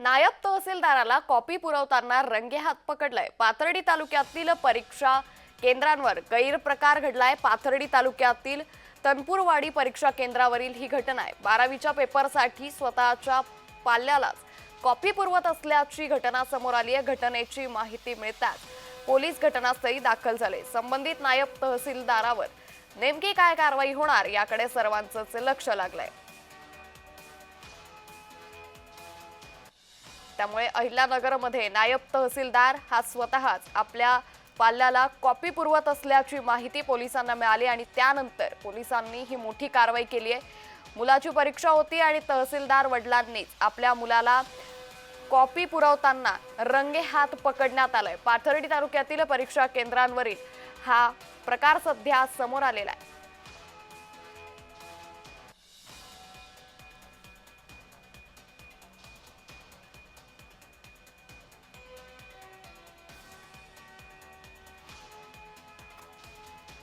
नायब तहसीलदाराला कॉपी पुरवताना रंगेहात पकडलाय. पाथर्डी तालुक्यातील परीक्षा केंद्रांवर गैरप्रकार घडलाय. पाथर्डी तालुक्यातील तनपूरवाडी परीक्षा केंद्रावरील ही घटना आहे. बारावीच्या पेपरसाठी स्वतःच्या पाल्यालाच कॉपी पुरवत असल्याची घटना समोर आली आहे. घटनेची माहिती मिळताच पोलीस घटनास्थळी दाखल झाले. संबंधित नायब तहसीलदारावर नेमकी काय कारवाई होणार याकडे सर्वांचंच लक्ष लागलंय. त्यामुळे अहिल्यानगरमध्ये नायब तहसीलदार हा स्वतःच आपल्या पाल्याला कॉपी पुरवत असल्याची माहिती पोलिसांना मिळाली आणि त्यानंतर पोलिसांनी ही मोठी कारवाई केली आहे. मुलाची परीक्षा होती आणि तहसीलदार वडिलांनीच आपल्या मुलाला कॉपी पुरवताना रंगे हात पकडण्यात आलाय. पाथर्डी तालुक्यातील परीक्षा केंद्रांवरील हा प्रकार सध्या समोर आलेला आहे.